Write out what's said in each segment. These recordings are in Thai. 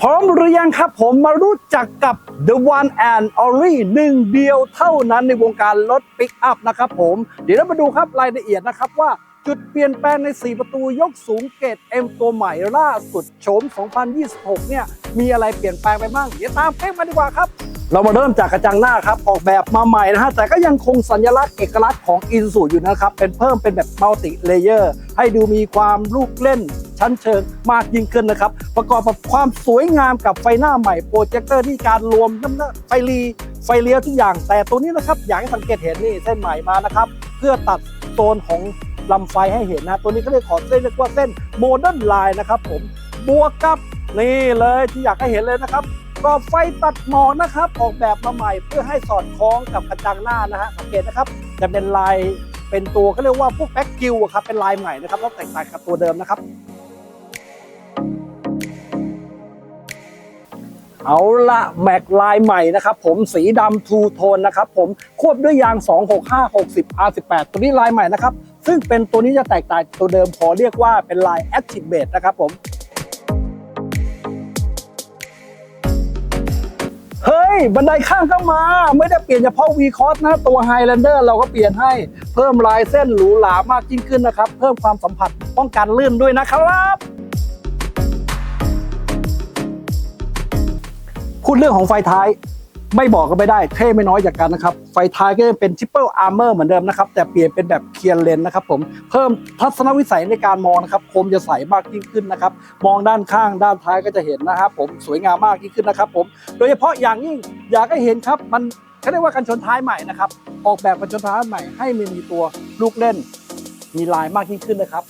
พร้อมหรือยังครับผมมารู้จักกับ The One and Only หนึ่งเดียวเท่านั้นในวงการรถปิกอัพนะครับผม เดี๋ยวเรามาดูครับรายละเอียดนะครับว่าจุดเปลี่ยนแปลงใน 4 ประตูยกสูงเกรด M ตัวใหม่ล่าสุดโฉม 2026 เนี่ย มีอะไรเปลี่ยนแปลงไปบ้าง เดี๋ยวตามเพ่งมาดีกว่าครับ เรามาเริ่มจากกระจังหน้าครับ ออกแบบมาใหม่นะฮะ แต่ก็ยังคงสัญลักษณ์เอกลักษณ์ของอินสูอยู่นะครับ เป็นเพิ่มเป็นแบบมัลติเลเยอร์ ให้ดูมีความลูกเล่น ชั้นเชิงมากยิ่งขึ้นนะครับ ประกอบกับความสวยงามกับไฟหน้าใหม่โปรเจคเตอร์ที่การรวมน้ำหน้าไฟรีไฟเลี้ยวทุกอย่าง แต่ตัวนี้นะครับอยากให้สังเกตเห็นนี่เส้นใหม่มานะครับ เพื่อตัดโซนของลำไฟให้เห็นนะตัวนี้เขาเรียกขอเส้นเรียกว่าเส้นโมเดิร์นไลน์นะครับผมบวกกับนี่เลยที่อยากให้เห็นเลยนะครับกรอบไฟตัดหมอกนะครับออกแบบมาใหม่เพื่อให้สอดคล้องกับกระจังหน้านะฮะสังเกตนะครับจะเป็นลายเป็นตัวเขาเรียกว่าพวกแบ็กกิวครับเป็นลายใหม่นะครับแล้วแตกต่างกับตัวเดิมนะครับ เอาละแม็กลายใหม่นะครับผมสีดำทูโทนนะครับผมควบด้วยยาง 265 60 R18 ตัวนี้ลายใหม่นะครับ ซึ่งเป็นตัวนี้จะแตกต่างตัวเดิมขอเรียกว่าเป็นลาย Active Base นะครับผมเฮ้ย บันไดข้างก็มา ไม่ได้เปลี่ยนเฉพาะ V c o s นะตัว Highlander เราก็เปลี่ยนให้เพิ่มลายเส้นหรูหรามากยิ่งขึ้นนะครับ เพิ่มความสัมผัสป้องกันลื่นด้วยนะครับ พูดเรื่องของไฟท้ายไม่บอกก็ไม่ได้เท่ไม่น้อยจากกันนะครับ ไฟท้ายก็ยังเป็น Triple Armor เหมือนเดิมนะครับ แต่เปลี่ยนเป็นแบบเคียร์เลนนะครับผมเพิ่มทัศนวิสัยในการมองนะครับคมจะใสมากยิ่งขึ้นนะครับ มองด้านข้างด้านท้ายก็จะเห็นนะครับผมสวยงามมากยิ่งขึ้นนะครับผมโดยเฉพาะอย่างยิ่งอยากให้เห็นครับมันเขาเรียกว่ากันชนท้ายใหม่นะครับออกแบบกันชนท้ายใหม่ให้มีตัวลูกเล่น มีลายมากยิ่งขึ้นนะครับ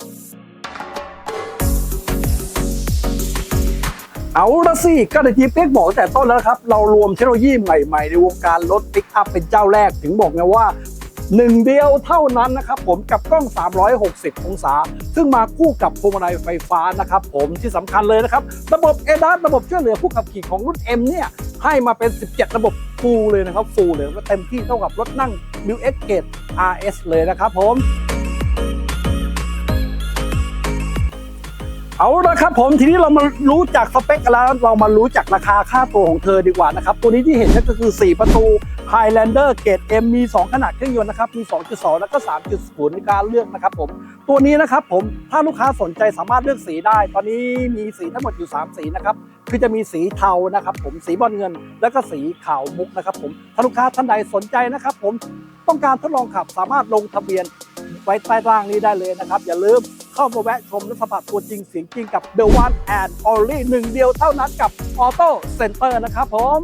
เอาละสิก็ได้ทีเป๊กบอกตั้งแต่ต้นแล้วครับ เรารวมเทคโนโลยีใหม่ๆ ในวงการรถปิกอัพเป็นเจ้าแรกถึงบอกไงว่าหนึ่งเดียวเท่านั้นนะครับผมกับกล้อง 360 องศา ซึ่งมาคู่กับพวงมาลัยไฟฟ้านะครับผมที่สำคัญเลยนะครับ ระบบเอดัสระบบช่วยเหลือผู้ขับขี่ของรุ่น M เนี่ยให้มาเป็น 17 ระบบฟูลเลยนะครับฟูลเลยก็เต็มที่เท่ากับรถนั่ง New X Gate RS เลยนะครับผม เอาละครับผมทีนี้เรามารู้จักสเปคกันแล้วเรามารู้จักราคาค่าตัวของเธอดีกว่านะครับ ตัวนี้ที่เห็นนั่นก็คือ 4 ประตู Highlander เกรด M มี 2 ขนาดเครื่องยนต์นะครับ มี 2.2 แล้วก็ 3.0 ในการเลือกนะครับผม ตัวนี้นะครับผมถ้าลูกค้าสนใจสามารถเลือกสีได้ ตอนนี้มีสีทั้งหมดอยู่ 3 สีนะครับคือจะมีสีเทานะครับผมสีบอลเงิน แล้วก็สีขาวมุกนะครับผมถ้าลูกค้าท่านใดสนใจนะครับผมต้องการทดลองขับสามารถลงทะเบียนไว้ใต้ล่างนี้ได้เลยนะครับ อย่าลืม เข้ามาแวะชมและสัมผัสตัวจริงเสียงจริงกับ The One and Only หนึ่งเดียวเท่านั้นกับ Auto Center นะครับผม